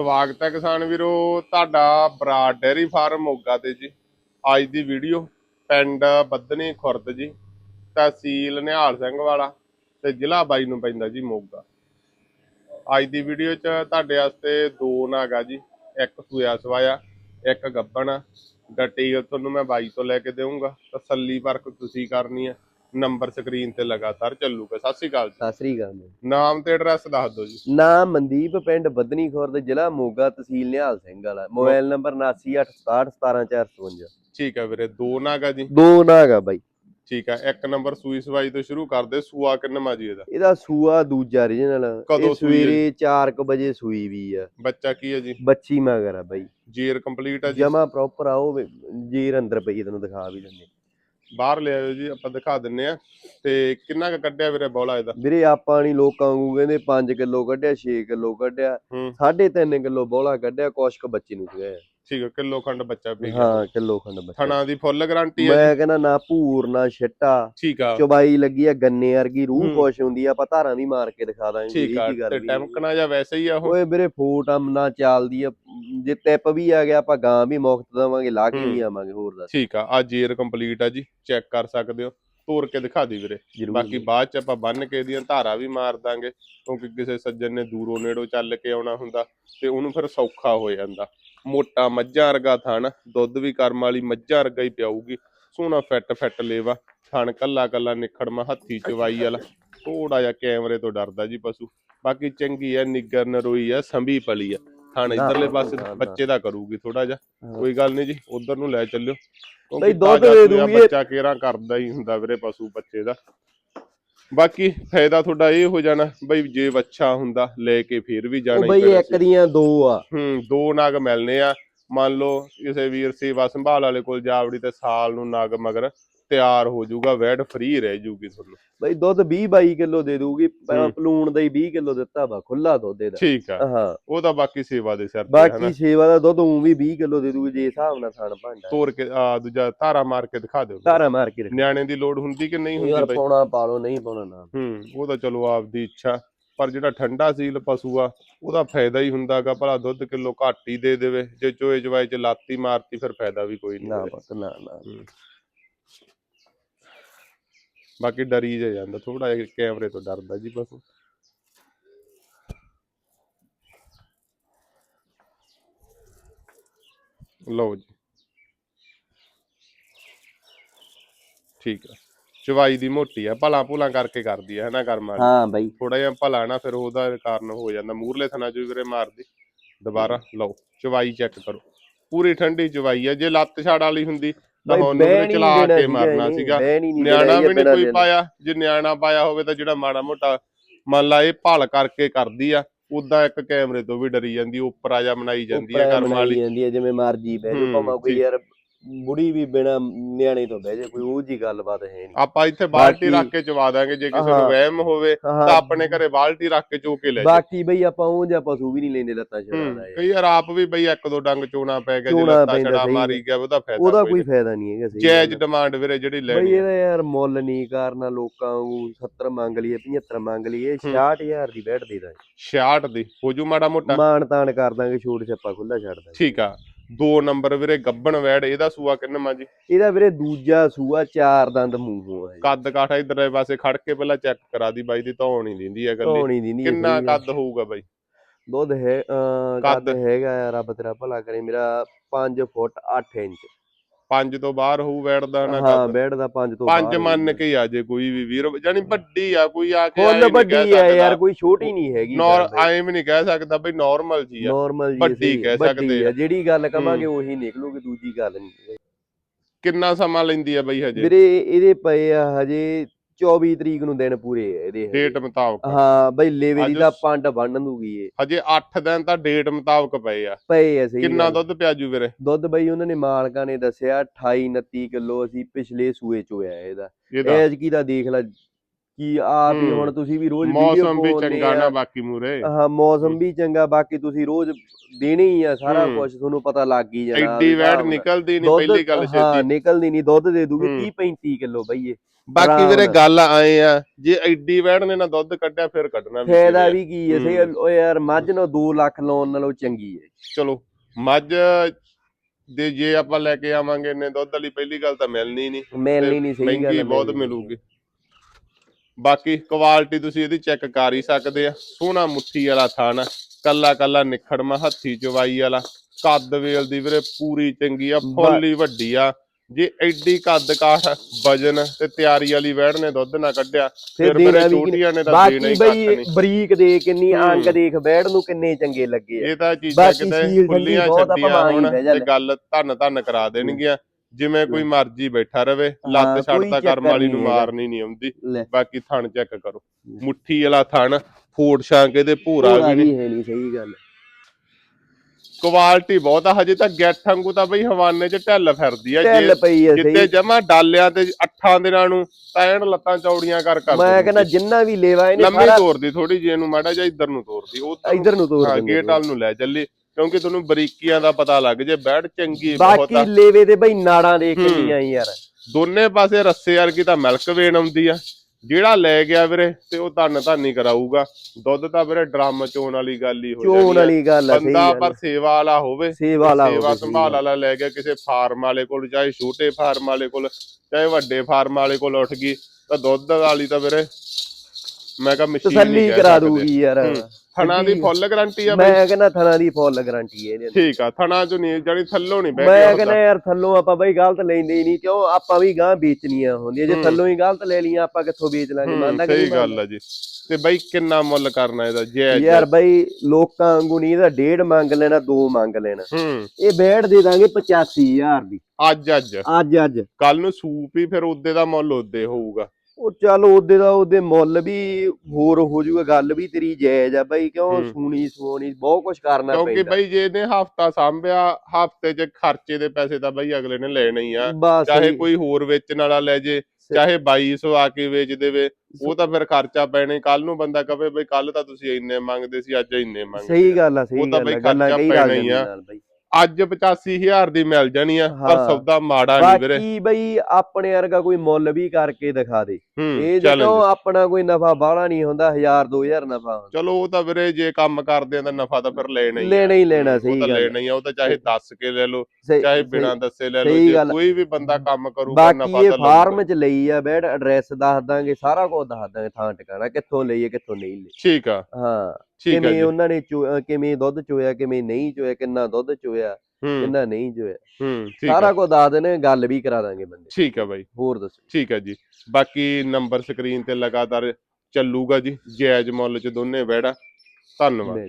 ਸਵਾਗਤ ਹੈ ਕਿਸਾਨ ਵੀਰੋ। ਤੁਹਾਡਾ ਬਰਾੜ ਡੇਅਰੀ ਫਾਰਮ ਮੋਗਾ ਤੇ ਜੀ। ਅੱਜ ਦੀ ਵੀਡੀਓ ਪਿੰਡ ਬੱਦਨੀ ਖੁਰਦ ਜੀ, ਤਹਿਸੀਲ ਨਿਹਾਲ ਸਿੰਘ ਵਾਲਾ ਤੇ ਜ਼ਿਲ੍ਹਾ ਬਾਈ ਨੂੰ ਪੈਂਦਾ ਜੀ ਮੋਗਾ। ਅੱਜ ਦੀ ਵੀਡੀਓ 'ਚ ਤੁਹਾਡੇ ਵਾਸਤੇ ਦੋ ਨਾਗਾ ਜੀ, ਇੱਕ ਸੂਆ ਸਵਾਇਆ, ਇੱਕ ਗੱਬਣ। ਡਿਟੇਲ ਤੁਹਾਨੂੰ ਮੈਂ ਬਾਈ ਤੋਂ ਲੈ ਕੇ ਦੇਵਾਂਗਾ ਤਸੱਲੀ ਵਰਕ ਤੁਸੀਂ ਕਰਨੀ ਹੈ। ਨੰਬਰ ਸਕਰੀਨ ਤੇ ਲਗਾਤਾਰ ਚੱਲੂਗਾ। ਸਤਿ ਸ਼੍ਰੀ ਅਕਾਲ ਜੀ। ਸਤਿ ਸ੍ਰੀ ਅਕਾਲ ਜੀ। ਨਾਮ ਤੇ ਐਡਰੈਸ ਦੱਸ ਦਿਓ ਜੀ। ਨਾਮ ਮਨਦੀਪ ਪਿੰਡ ਬਦਨੀ ਖੁਰਦ ਜ਼ਿਲ੍ਹਾ ਮੋਗਾ ਤਹਿਸੀਲ ਨਿਹਾਲ ਸਿੰਘ ਵਾਲਾ। ਮੋਬਾਈਲ ਨੰਬਰ 8986617455 ਠੀਕ ਹੈ ਵੀਰੇ ਦੋ ਨਾਗਾ ਜੀ। ਦੋ ਨਾਗਾ ਬਾਈ। ਠੀਕ ਹੈ ਇੱਕ ਨੰਬਰ ਸੂਈ ਸਵਾਈ ਤੋਂ ਸ਼ੁਰੂ ਕਰਦੇ ਸੂਆ ਕਿੰਨਵਾਂ ਜੀ ਇਹਦਾ? ਇਹਦਾ ਸੂਆ ਦੂਜਾ ਰੀਜਨਲ ਕਦੋਂ ਸਵੇਰੇ 4:00 ਵਜੇ ਸੂਈ ਵੀ ਆ। ਬੱਚਾ ਕੀ ਹੈ ਜੀ? ਬੱਚੀ ਮਗਰ ਆ ਬਾਈ। ਜੀਰ ਕੰਪਲੀਟ ਹੈ ਜੀ? ਜਮਾ ਪ੍ਰੋਪਰ ਆ ਉਹ ਜੀਰ ਅੰਦਰ ਪਈ ਤੈਨੂੰ ਦਿਖਾ ਵੀ ਦਿੰਦੇ ਬਾਹਰ ਲੈ ਆਇਓ ਜੀ ਆਪਾਂ ਦਿਖਾ ਦਿੰਨੇ ਆ। ਤੇ ਕਿੰਨਾ ਕੁ ਕੱਢਿਆ ਵੀਰੇ ਬੋਲਾ ਇਹਦਾ? ਵੀਰੇ ਆਪਾਂ ਨਹੀਂ ਲੋਕਾਂ ਵਾਂਗੂ ਕਹਿੰਦੇ 5 ਕਿਲੋ ਕੱਢਿਆ 6 ਕਿਲੋ ਕੱਢਿਆ ਹੂੰ। 3.5 ਕਿਲੋ ਬੋਲਾ ਕੱਢਿਆ ਕੁਛ ਕੁ ਬੱਚੀ ਨੂੰ ਠੀਕ ਹੈ ਕਿਲੋ ਖੰਡ ਬੱਚਾ ਪੀ ਹਾਂ ਕਿਲੋ ਖੰਡ ਬੱਚਾ। ਥਣਾ ਦੀ ਫੁੱਲ ਗਾਰੰਟੀ ਹੈ? ਮੈਂ ਕਹਿੰਦਾ ਨਾ ਭੂਰ ਨਾ ਛਿੱਟਾ ਠੀਕ ਆ। ਚੁਬਾਈ ਲੱਗੀ ਆ ਗੰਨੇ ਵਰਗੀ ਰੂਹ। ਖੁਸ਼ ਹੁੰਦੀ ਆ ਆਪਾਂ ਧਾਰਾਂ ਵੀ ਮਾਰ ਕੇ ਦਿਖਾ ਦਾਂਗੇ ਠੀਕ ਆ ਤੇ ਵੀ ਟੈਂਕਣਾ ਜਾਂ ਵੈਸੇ ਹੀ ਆ ਉਹ। ਓਏ ਵੀਰੇ ਫੋਟਮ ਨਾ ਚੱਲਦੀ ਆ ਜੇ ਟਿਪ ਵੀ ਆ ਗਿਆ ਆਪਾਂ ਗਾਂ ਵੀ ਮੁਫਤ ਦਵਾਂਗੇ ਲਾ ਕੇ ਹੂੰ। ਵੀ ਆਵਾਂਗੇ ਹੋਰ ਦੱਸ। ਠੀਕ ਆ ਆ ਜੀਰ ਕੰਪਲੀਟ ਆ ਜੀ ਚੈੱਕ ਕਰ ਸਕਦੇ ਹੋ ਤੋੜ ਕੇ ਦਿਖਾ ਦੀ ਵੀਰੇ। ਬਾਕੀ ਬਾਅਦ ਚ ਆਪਾਂ ਬੰਨ ਕੇ ਦੀਆਂ ਧਾਰਾ ਵੀ ਮਾਰ ਦਾਂਗੇ ਕਿਉਂਕਿ ਕਿਸੇ ਸੱਜਣ ਨੇ ਦੂਰੋਂ ਨੇੜੋਂ ਚੱਲ ਕੇ ਆਉਣਾ ਹੁੰਦਾ ਤੇ ਉਹਨੂੰ ਫਿਰ ਸੌਖਾ ਹੋ ਜਾਂਦਾ। ਮੋਟਾ ਮੱਝਾਂ ਵਰਗਾ ਥਣ ਦੁੱਧ ਵੀ ਕਰਮ ਵਾਲੀ ਮੱਝਾਂ ਵਰਗਾ ਹੀ ਪਿਆਊਗੀ। ਸੋਹਣਾ ਫਿੱਟ ਫਿੱਟ ਲੇਵਾ ਥਣ ਕੱਲਾ ਕੱਲਾ ਨਿਖੜਮਾ ਹੱਥੀ ਚਵਾਈ ਵਾਲਾ। ਥੋੜਾ ਜਿਹਾ ਕੈਮਰੇ ਤੋਂ ਡਰਦਾ ਜੀ ਪਸ਼ੂ। ਬਾਕੀ ਚੰਗੀ ਆ ਨਿੱਗਰ ਨਰੋਈ ਆ ਸੰਭੀ ਪਲੀ ਆ। ਥਣ ਇਧਰਲੇ ਪਾਸੇ। ਬੱਚੇ ਦਾ ਕਰੂਗੀ ਥੋੜਾ ਜਿਹਾ। ਕੋਈ ਗੱਲ ਨਹੀਂ ਜੀ ਉਧਰ ਨੂੰ ਲੈ ਚੱਲਿਓ ਕਿਉਂਕਿ ਦੁੱਧ ਦੇ ਦੂਗੀ। ਬੱਚਾ ਕੇਰਾ ਕਰਦਾ ਹੀ ਹੁੰਦਾ ਵੀਰੇ ਪਸ਼ੂ ਬੱਚੇ ਦਾ ਬਾਕੀ ਫਾਇਦਾ ਤੁਹਾਡਾ ਇਹ ਹੋ ਜਾਣਾ ਬਈ ਜੇ ਬੱਚਾ ਹੁੰਦਾ ਲੈ ਕੇ ਫੇਰ ਵੀ ਜਾਣਾ ਹੀ ਬਈ ਇੱਕ। ਦੀਆਂ ਦੋ ਆ ਹੂੰ ਦੋ ਨਗ ਮਿਲਨੇ ਆ ਮੰਨ ਲਓ ਕਿਸੇ ਵੀਰ ਸੇਵਾ ਸੰਭਾਲ ਵਾਲੇ ਕੋਲ ਜਾਵੜੀ ਤੇ ਸਾਲ ਨੂੰ ਨਗ ਮਗਰ ਤਿਆਰ ਹੋ ਜਾਊਗਾ ਵੈਡ ਫ੍ਰੀ ਰਹਿ ਜਾਊਗੀ ਤੁਹਾਨੂੰ। ਬਈ ਦੁੱਧ 20 22 ਕਿਲੋ ਦੇ ਦੂਗੀ। ਪਲੂਣ ਦਾ ਹੀ 20 ਕਿਲੋ ਦਿੱਤਾ ਵਾ ਖੁੱਲਾ ਦੁੱਧ ਇਹਦਾ। ਠੀਕ ਆ। ਹਾਂ। ਉਹ ਤਾਂ ਬਾਕੀ ਸੇਵਾ ਦੇ ਸਿਰ ਤੇ ਬਾਕੀ ਸੇਵਾ ਦਾ ਦੁੱਧ ਉਂ ਵੀ 20 ਕਿਲੋ ਦੇ ਦੂਗੀ ਜੇ ਹਿਸਾਬ ਨਾਲ ਥਣ ਭਾਂਡਾ। ਤੋੜ ਕੇ ਆ ਦੂਜਾ ਧਾਰਾ ਮਾਰ ਕੇ ਦਿਖਾ ਦਿਓ। ਧਾਰਾ ਮਾਰ ਕੇ ਨਿਆਣੇ ਦੀ ਲੋੜ ਹੁੰਦੀ ਕਿ ਨਹੀਂ ਹੁੰਦੀ ਬਈ? ਪਾਉਣਾ ਪਾ ਲਓ ਨਹੀਂ ਪਾਉਣਾ ਨਾ। ਹੂੰ ਉਹ ਤਾਂ ਚਲੋ ਆਪਦੀ ਇੱਛਾ। ਪਰ ਜਿਹੜਾ ਠੰਡਾ ਸੀਲ ਪਸ਼ੂ ਆ ਉਹਦਾ ਫਾਇਦਾ ਹੀ ਹੁੰਦਾਗਾ ਭਲਾ ਦੁੱਧ ਕਿਲੋ ਘੱਟ ਹੀ ਦੇ ਦੇਵੇ। ਜੇ ਚੋਏ ਚਵਾਏ ਚ ਲਾਤੀ ਮਾਰਤੀ ਫਿਰ ਫਾਇਦਾ ਵੀ ਕੋਈ ਨਾ ਨਹੀਂ ਪੁੱਤ ਨਾ ਨਾ। ਬਾਕੀ ਡਰੀ ਜੇ ਜਾਂਦਾ ਥੋੜਾ ਜਿਹਾ ਕੈਮਰੇ ਤੋਂ ਡਰਦਾ ਜੀ ਪਸ਼ੂ ਲਓ ਜੀ। ਠੀਕ ਆ। ਚਵਾਈ ਦੀ ਮੋਟੀ ਆ ਭਲਾ ਭੁਲਾ ਕਰਕੇ ਕਰਦੀ ਆ ਹਨਾ ਕਰਮ ਹਾਂ ਬਈ। ਥੋੜਾ ਜਿਹਾ ਭਲਾ ਨਾ ਫਿਰ ਉਹਦਾ ਕਾਰਨ ਹੋ ਜਾਂਦਾ। ਮੂਰਲੇ ਥਣਾ ਚੋਂ ਵੀਰੇ ਮਾਰਦੀ। ਦੁਬਾਰਾ ਲਓ ਚਵਾਈ ਚੈੱਕ ਕਰੋ। ਪੂਰੀ ਠੰਡੀ ਚਵਾਈ ਆ ਜੇ ਲੱਤ ਛਾੜ ਵਾਲੀ ਹੁੰਦੀ ਹੁਣ ਬਹਿਣ ਉਹਨੇ ਚਲਾ ਕੇ ਮਾਰਨਾ ਸੀਗਾ ਨਿਆਣਾ ਵੀ ਨਹੀਂ ਕੋਈ। ਪਾਇਆ ਜੇ ਨਿਆਣਾ ਪਾਇਆ ਹੋਵੇ ਤਾਂ ਜਿਹੜਾ ਮਾੜਾ ਮੋਟਾ ਮੰਨ ਲਾ ਇਹ ਭਲ ਕਰਕੇ ਕਰਦੀ ਆ ਉਦਾਂ ਇੱਕ ਕੈਮਰੇ ਤੋਂ ਵੀ ਡਰੀ ਜਾਂਦੀ ਉੱਪਰ ਆ ਜਾ ਬਣਾਈ ਜਾਂਦੀ ਆ ਕਰਮ ਵਾਲੀ ਜਾਂਦੀ ਹੈ ਜਿਵੇਂ ਮਰਜ਼ੀ ਬਹਿ ਜਾ ਭਾਵੇਂ ਕੋਈ। ਯਾਰ ਬੁੜੀ ਵੀ ਬਿਨਾ ਨਿਆਣੇ ਤੋਂ ਬਹਿ ਜਾ ਕੋਈ ਉਹ ਜੀ ਗੱਲਬਾਤ ਹੈ ਨਹੀਂ। ਆਪਾਂ ਇੱਥੇ ਬਾਲਟੀ ਰੱਖ ਕੇ ਚਵਾ ਦਾਂਗੇ ਜੇ ਕਿਸੇ ਨੂੰ। ਵਹਿਮ ਹੋਵੇ ਤਾਂ ਆਪਣੇ ਘਰੇ ਬਾਲਟੀ ਰੱਖ ਕੇ ਚੋ ਕੇ ਲੈ ਜਾ ਬਾਕੀ ਬਈ ਆਪਾਂ ਉਹ ਜਿਹਾ ਪਸ਼ੂ ਵੀ ਨਹੀਂ ਲੈਂਦੇ ਲੱਤਾਂ ਹੂੰ ਛੜਾਉਂਦਾ ਕਈ ਵਾਰ ਆਪ ਵੀ ਬਈ ਇੱਕ ਦੋ ਡੰਗ ਚੋਣਾ ਪੈ ਗਿਆ ਜੇ ਲੱਤਾਂ ਛੜਾ ਮਾਰੀ ਗਿਆ ਉਹਦਾ ਫਾਇਦਾ ਉਹਦਾ ਕੋਈ। ਫਾਇਦਾ ਨਹੀਂ ਹੈਗਾ ਸਹੀ ਜਾਇਜ਼। ਡਿਮਾਂਡ ਵੀਰੇ ਜਿਹੜੀ ਬਈ ਲੈਣੀ ਆ। ਇਹਦਾ ਯਾਰ ਮੁੱਲ ਨਹੀਂ ਕਰਨਾ ਲੋਕਾਂ ਨੂੰ 70 ਮੰਗ ਲਈਏ 75 ਮੰਗ ਲਈਏ 66000 ਦੀ ਬੈਠ ਦੇ ਦਾਂਗੇ 66 ਦੀ ਹੋ ਜੂ ਮਾੜਾ ਮੋਟਾ। ਮਾਣ ਤਾਣ ਕਰ ਦਾਂਗੇ ਛੋਟ ਛੱਪਾ ਖੁੱਲਾ ਛੱਡ ਦਾਂਗੇ। ਠੀਕ ਆ। ਦੋ ਨੰਬਰ ਵੀਰੇ ਗੱਬਣ ਵੈੜ ਇਹਦਾ ਸੂਆ ਕਿੰਨਾ ਜੀ? ਇਹਦਾ ਵੀਰੇ ਦੂਜਾ ਸੂਆ ਚਾਰ ਦੰਦ ਮੂੰਹੋਂ ਹੈ ਕੱਦ ਕਾਠਾ ਇਧਰਲੇ ਪਾਸੇ ਖੜ ਕੇ ਪਹਿਲਾਂ ਚੈੱਕ ਕਰਾ ਦੀ ਬਾਈ ਦੀ ਧੌਣ ਹੀ ਦਿੰਦੀ ਆ ਗੱਲੀ ਕਿੰਨਾ ਕੱਦ ਹੋਊਗਾ ਬਾਈ? ਦੁੱਧ ਹੈ ਕੱਦ? ਹੈਗਾ ਆ, ਰੱਬ ਤੇਰਾ ਭਲਾ ਕਰੇ ਮੇਰਾ 5 ਫੁੱਟ 8 ਇੰਚ। ਪੰਜ ਤੋਂ ਬਾਹਰ ਹੋਊ ਦਾ ਨਾ ਹਾਂ ਕੱਦ ਦਾ 5 ਤੋਂ ਪੰਜ ਬਾਹਰ ਮੰਨ। ਕੇ ਹੀ ਆ ਜੇ ਕੋਈ ਵੀ ਵੀਰ ਜਾਨੀ ਵੱਡੀ ਆ ਕੋਈ ਆ ਕੇ ਫੁੱਲ ਵੱਡੀ ਆ ਯਾਰ ਕੋਈ ਛੋਟੀ ਨਹੀਂ ਹੈਗੀ ਨੌਰ ਐਂ ਵੀ ਨਹੀਂ ਕਹਿ ਸਕਦਾ ਬਈ ਨਾਰਮਲ ਜੀ ਆ। ਨਾਰਮਲ ਜੀ ਵੱਡੀ ਕਹਿ ਸਕਦੇ ਆ। ਜਿਹੜੀ ਗੱਲ ਕਵਾਂਗੇ ਉਹੀ ਨਿਕਲੂਗੀ ਦੂਜੀ ਗੱਲ ਨਹੀਂ। ਕਿੰਨਾ ਸਮਾਂ ਲੈਂਦੀ ਆ ਬਈ ਹਜੇ? ਵੀਰੇ ਇਹਦੇ ਪਏ ਆ ਹਜੇ 24 ਤਰੀਕ ਨੂੰ ਦਿਨ ਪੂਰੇ ਆ ਇਹਦੇ। ਡੇਟ ਮੁਤਾਬਕ। ਹਾਂ ਬਈ ਲੇਵੇ ਦੀ ਪੰਡ ਬੰਨ ਦੂਗੀ ਇਹ ਹਜੇ 8 ਦਿਨ ਤਾਂ ਡੇਟ ਮੁਤਾਬਕ ਪਏ ਆ। ਪਏ ਆ ਸਹੀ ਕਿੰਨਾ। ਦੁੱਧ ਪਿਆਜੂ ਵੀਰੇ? ਦੁੱਧ ਬਈ ਉਹਨਾਂ ਨੇ ਮਾਲਕਾਂ ਨੇ ਦੱਸਿਆ 28 29 ਕਿਲੋ ਅਸੀਂ ਪਿਛਲੇ ਸੂਏ ਚ ਹੋਇਆ ਇਹਦਾ। ਇਹਦਾ? ਐਜਕੀ ਦਾ ਦੇਖ ਲੈ ਕੀ ਹੀ ਹੂੰ। ਹੁਣ ਤੁਸੀਂ ਵੀ ਰੋਜ਼ ਮੌਸਮ ਵੀ ਚੰਗਾ ਨਾ ਆ। ਬਾਕੀ ਮੂਰੇ ਹਾਂ ਮੌਸਮ ਵੀ ਚੰਗਾ ਬਾਕੀ ਤੁਸੀਂ ਰੋਜ਼ ਦੇਣੀ ਹੀ ਆ ਸਾਰਾ ਹੂੰ। ਕੁਝ ਤੁਹਾਨੂੰ ਪਤਾ ਲੱਗ ਹੀ ਜਾਣਾ ਐਡੀ ਵੀ ਨਾਲ। ਨਿਕਲਦੀ ਨਹੀਂ ਪਹਿਲੀ ਗੱਲ ਹਾਂ ਛੇਤੀ ਨਿਕਲਦੀ ਨਹੀਂ ਦੁੱਧ ਦੇ ਦੂਗੀ ਹੂੰ। 30 35 ਕਿਲੋ ਬਈ ਇਹ ਬਾਕੀ ਵੀਰੇ। ਗੱਲ ਆਏ ਆ ਜੇ ਐਡੀ ਵੈੜ ਨੇ ਨਾ ਦੁੱਧ ਕੱਢਿਆ ਫਿਰ ਕੱਢਣਾ ਵੀ ਫਾਇਦਾ ਆ। ਵੀ ਕੀ ਹੈ ਸਹੀ ਹੂੰ। ਓ ਯਾਰ ਮੱਝ ਨੂੰ 2 ਲੱਖ ਲਾਉਣ ਨਾਲੋਂ ਚੰਗੀ ਹੈ ਚਲੋ ਮੱਝ ਦੇ ਜੇ ਆਪਾਂ ਲੈ ਕੇ ਆਵਾਂਗੇ ਇੰਨੇ ਦੁੱਧ ਵਾਲੀ ਪਹਿਲੀ ਗੱਲ ਤਾਂ ਮਿਲਣੀ ਨਹੀਂ ਮਿਲਣੀ ਨਹੀਂ ਸਹੀ ਗੱਲ ਹੈ, ਬਹੁਤ ਮਿਲੂਗੀ ਬਾਕੀ ਕੁਆਲਿਟੀ ਤੁਸੀਂ ਇਹਦੀ ਚੈੱਕ ਕਰ ਹੀ ਸਕਦੇ ਆ। ਸੋਹਣਾ ਮੁੱਠੀ ਵਾਲਾ ਥਾਨ ਕੱਲਾ ਕੱਲਾ ਨਿਖੜਮਾ ਹੱਥੀ ਚਵਾਈ ਵਾਲਾ। ਕੱਦ ਵੇਲ ਦੀ ਵੀਰੇ ਪੂਰੀ ਚੰਗੀ ਆ ਫੁੱਲ ਵੱਡੀ ਆ। ਜੇ ਐਡੀ ਕੱਦ ਕਾਠ ਵਜਨ ਤੇ ਤਿਆਰੀ ਵਾਲੀ ਵੈੜ ਨੇ ਦੁੱਧ ਨਾ ਕੱਢਿਆ ਫਿਰ ਮੇਰੇ ਛੋਟੀਆਂ ਨੇ ਤਾਂ ਦੇਣਾ ਬਾਕੀ ਹੀ ਬਈ ਬਰੀਕ ਦੇ ਕਿੰਨੀ। ਅੰਗ ਦੇਖ ਬੈੜ ਨੂੰ ਕਿੰਨੇ ਚੰਗੇ ਲੱਗੇ ਇਹ ਤਾਂ ਚੀਜ਼ਾਂ ਕਿਤੇ ਖੁੱਲੀਆਂ ਛੱਡੀਆਂ ਹੁਣ ਤੇ। ਗੱਲ ਧੰਨ ਧੰਨ ਕਰਾ ਦੇਣਗੀਆਂ। ਜਿਵੇਂ ਕੋਈ ਮਰਜ਼ੀ ਬੈਠਾ ਰਵੇ ਲੱਤ ਕੋਈ ਛੱਡਤਾ ਕਰਮ ਵਾਲੀ ਨੂੰ। ਮਾਰਨੀ ਨਹੀਂ ਆਉਂਦੀ। ਲੈ। ਬਾਕੀ ਥਣ ਚੈੱਕ ਕਰੋ। ਮੁੱਠੀ ਵਾਲਾ ਥਣ ਫੋੜ ਛਾਂਕ ਇਹਦੇ ਭੂਰਾ ਵੀ ਨਹੀਂ ਹੈ ਨਹੀਂ ਸਹੀ ਗੱਲ ਕੁਆਲਿਟੀ ਬਹੁਤ ਆ ਹਜੇ ਤਾਂ ਗੈਠ ਵਾਂਗੂ ਤਾਂ ਬਈ ਹਵਾਨੇ 'ਚ ਢਿੱਲ ਫਿਰਦੀ ਆ ਢਿੱਲ ਪਈ ਆ ਜਿੱਤੇ ਸਹੀ। ਜਮਾ ਡਾਲਿਆਂ ਤੇ ਅੱਠਾਂ ਦਿਨਾਂ ਨੂੰ ਤਾਂ ਐਨ ਲੱਤਾਂ ਚੌੜੀਆਂ ਕਰ ਕਰ ਮੈਂ। ਕਹਿੰਦਾ ਜਿੰਨਾ ਵੀ ਲੇਵਾ ਇਹਨੇ ਲੰਮੀ ਸਾਰਾ ਤੋਰਦੀ ਥੋੜੀ ਜਿਹੀ ਇਹਨੂੰ ਮਾੜਾ ਜਿਹਾ ਇੱਧਰ ਨੂੰ ਤੋਰਦੀ ਉਹ ਤਾਂ- ਇਧਰ ਨੂੰ ਹਾਂ ਦਿੰਦੇ ਗੇਟ ਵਾਲ ਨੂੰ ਲੈ ਚੱਲੀ। ਕਿਉਂਕਿ ਤੁਹਾਨੂੰ ਬਰੀਕੀਆਂ ਦਾ ਪਤਾ ਲੱਗ ਜੇ ਬੈੜ ਚੰਗੀ ਬਹੁਤ ਬਾਕੀ ਲੇਵੇ ਦੇ ਬਈ ਨਾੜਾਂ ਦੇ। ਕਿੰਨੀਆਂ ਯਾਰ ਦੋਨੇ ਪਾਸੇ ਰੱਸੇ ਵਰਗੀ ਤਾਂ ਮਿਲਕ ਵੇਣ ਆਉਂਦੀ ਆ ਜਿਹੜਾ ਲੈ ਗਿਆ ਵੀਰੇ ਤੇ ਉਹ ਧੰਨ ਧੰਨੀ ਕਰਾਊਗਾ ਦੁੱਧ ਤਾਂ ਵੀਰੇ ਡਰਮ ਚੋਣ ਵਾਲੀ ਗੱਲ ਹੀ ਹੋ ਚੋਣ ਜਾਣੀ ਆ। ਵਾਲੀ ਗੱਲ ਆ ਸਹੀ ਬੰਦਾ ਪਰ ਸੇਵਾ ਵਾਲਾ ਹੋਵੇ ਸੇਵਾ ਵਾਲਾ ਸੇਵਾ ਸੰਭਾਲ। ਵਾਲਾ ਲੈ ਗਿਆ ਕਿਸੇ ਫਾਰਮ ਵਾਲੇ ਕੋਲ ਚਾਹੇ ਛੋਟੇ ਫਾਰਮ ਵਾਲੇ ਕੋਲ ਚਾਹੇ ਵੱਡੇ ਫਾਰਮ ਵਾਲੇ ਕੋਲ ਉੱਠ ਗਈ ਤਾਂ ਦੁੱਧ ਵਾਲੀ ਤਾਂ ਵੀਰੇ ਮੈਂ ਕਹਾ ਮਸ਼ੀਨ ਤਸੱਲੀ ਕਰਾ ਦੂਗੀ ਯਾਰ। ਥਣਾ ਦੀ ਫੁੱਲ ਗਾਰੰਟੀ ਆ ਬਈ। ਮੈਂ ਕਹਿੰਦਾ ਥਣਾ ਦੀ ਫੁੱਲ ਗਾਰੰਟੀ ਹੈ ਇਹਦੇ ਠੀਕ ਆ ਥਣਾ ਚ ਨਹੀਂ ਜਾਨੀ ਥੱਲੋਂ ਨਹੀਂ ਬਹਿ ਮੈਂ ਕਹਿੰਦਾ ਯਾਰ ਥੱਲੋਂ ਆਪਾਂ ਬਈ ਗਲਤ ਲੈਂਦੇ ਹੀ ਨਹੀਂ ਕਿਉਂ? ਆਪਾਂ ਵੀ ਗਾਂ ਵੇਚਣੀਆਂ ਹੁੰਦੀਆਂ। ਜੇ। ਥੱਲੋਂ ਹੀ ਗਲਤ ਲੈ ਲਈਆਂ ਆਪਾਂ ਕਿੱਥੋਂ ਵੇਚ ਲਾਂਗੇ? ਮੰਨਦਾ ਕਿ ਸਹੀ ਨਹੀਂ ਗੱਲ ਆ ਜੀ। ਤੇ ਬਈ ਕਿੰਨਾ ਮੁੱਲ ਕਰਨਾ ਇਹਦਾ? ਜਾਇਜ਼ ਯਾਰ ਬਈ ਲੋਕਾਂ ਵਾਂਗੂ ਨਹੀਂ ਇਹਦਾ ਡੇਢ ਮੰਗ ਲੈਣਾ ਦੋ ਮੰਗ ਲੈਣਾ। ਹੂੰ। ਇਹ ਬੈਠ ਦੇ ਦਾਂਗੇ 85000 ਦੀ। ਅੱਜ ਅੱਜ। ਅੱਜ ਅੱਜ। ਕੱਲ ਨੂੰ ਸੂਪ ਹੀ ਫਿਰ ਉਹਦੇ ਦਾ ਮੁੱਲ ਉਹਦੇ ਹੋਊਗਾ। ਉਹ ਚੱਲ ਉਹਦੇ ਦਾ ਉਹਦੇ ਮੁੱਲ ਵੀ ਹੋਰ ਹੋ ਜਾਊਗਾ ਗੱਲ ਵੀ ਤੇਰੀ ਜਾਇਜ਼ ਆ ਬਈ ਕਿਉਂ। ਸੂਣੀ ਸੋਣੀ ਬਹੁਤ ਕੁਝ ਕਰਨਾ ਕਿਉਂਕਿ ਪੈਂਦਾ। ਬਈ ਜੇ ਇਹਨੇ ਹਫਤਾ ਸਾਂਭਿਆ ਹਫ਼ਤੇ 'ਚ ਖਰਚੇ ਦੇ ਪੈਸੇ ਤਾਂ ਬਈ ਅਗਲੇ ਨੇ ਲੈਣੇ ਹੀ ਆ। ਚਾਹੇ ਕੋਈ ਹੋਰ ਵੇਚਣ ਵਾਲਾ ਲੈ ਜੇ ਚਾਹੇ 2200 ਆ ਕੇ ਵੇਚ ਦੇਵੇ ਉਹ ਤਾਂ ਫਿਰ ਖਰਚਾ ਪੈਣੇ ਕੱਲ ਨੂੰ ਬੰਦਾ ਕਵੇ ਬਈ ਕੱਲ ਤਾਂ ਤੁਸੀਂ ਇੰਨੇ ਮੰਗਦੇ ਸੀ ਅੱਜ ਇੰਨੇ ਮੰਗਦੇ ਸਹੀ ਗੱਲ ਆ ਸਹੀ ਗੱਲ ਆ ਗੱਲਾਂ ਖਰਚਾ ਪੈਣਾ ਹੀ ਆ। ਅੱਜ 85000 ਦੀ ਮਿਲ ਜਾਣੀ ਆ ਪਰ ਹਾਂ। ਸੌਦਾ ਮਾੜਾ ਨਹੀਂ ਵੀਰੇ। ਬਾਕੀ ਬਈ ਆਪਣੇ ਵਰਗਾ ਕੋਈ ਮੁੱਲ ਵੀ ਕਰਕੇ ਦਿਖਾ ਦੇ। ਹੂੰ ਇਹ ਚੱਲ ਜਦੋਂ ਆਪਣਾ ਕੋਈ ਨਫਾ ਬਾਹਲਾ ਨਹੀਂ ਹੁੰਦਾ 1000 2000 ਨਫਾ ਹੁੰਦਾ। ਚਲੋ ਉਹ ਤਾਂ ਵੀਰੇ ਜੇ ਕੰਮ ਕਰਦੇ ਆ ਤਾਂ ਨਫਾ ਤਾਂ ਫਿਰ ਲੈਣਾ ਹੀ ਆ। ਲੈਣਾ ਹੀ ਲੈਣਾ ਉਹ ਸਹੀ ਤਾਂ ਗੱਲ ਲੈਣਾ ਹੀ ਆ ਉਹ ਤਾਂ ਚਾਹੇ ਦੱਸ ਕੇ ਲੈ ਲਓ ਸਹੀ- ਚਾਹੇ ਸਹੀ- ਬਿਨਾਂ ਦੱਸੇ ਲੈ ਲਓ ਸਹੀ ਜੇ ਗੱਲ। ਕੋਈ ਵੀ ਬੰਦਾ ਕੰਮ ਕਰੂਗਾ ਬਾਕੀ ਨਫਾ ਇਹ ਤਾਂ ਫਾਰਮ ਚ ਲਈ ਆ ਬੈਡ ਐਡਰੈਸ ਦੱਸ ਦਾਂਗੇ ਸਾਰਾ ਕੁਝ ਦੱਸ ਦਾਂਗੇ ਥਾਂ ਟਿਕਾਣਾ ਕਿੱਥੋਂ ਲਈ ਹੈ ਕਿੱਥੋਂ ਨਹੀਂ ਲਈ ਠੀਕ ਆ। ਹਾਂ। ਠੀਕ ਕਿਵੇਂ ਜੀ। ਉਹਨਾਂ ਨੇ ਚੋ- ਕਿਵੇਂ ਦੁੱਧ ਚੋਇਆ ਕਿਵੇਂ ਨਹੀਂ ਚੋਇਆ ਕਿੰਨਾ ਦੁੱਧ ਚੋਇਆ ਹੂੰ। ਕਿੰਨਾ ਨਹੀਂ ਚੋਇਆ। ਹੂੰ ਠੀਕ ਸਾਰਾ ਆ ਕੁਝ ਦੱਸ ਦੇਣੇ ਗੱਲ ਵੀ ਕਰਾ ਦਾਂਗੇ ਬੰਦੇ। ਠੀਕ ਆ ਬਾਈ। ਹੋਰ ਦੱਸੋ। ਠੀਕ ਆ ਜੀ। ਬਾਕੀ ਨੰਬਰ ਸਕਰੀਨ ਤੇ ਲਗਾਤਾਰ ਚੱਲੂਗਾ ਜੀ। ਜਾਇਜ਼ ਮੁੱਲ ਚ ਦੋਨੇ ਬੈੜਾ ਧੰਨਵਾਦ।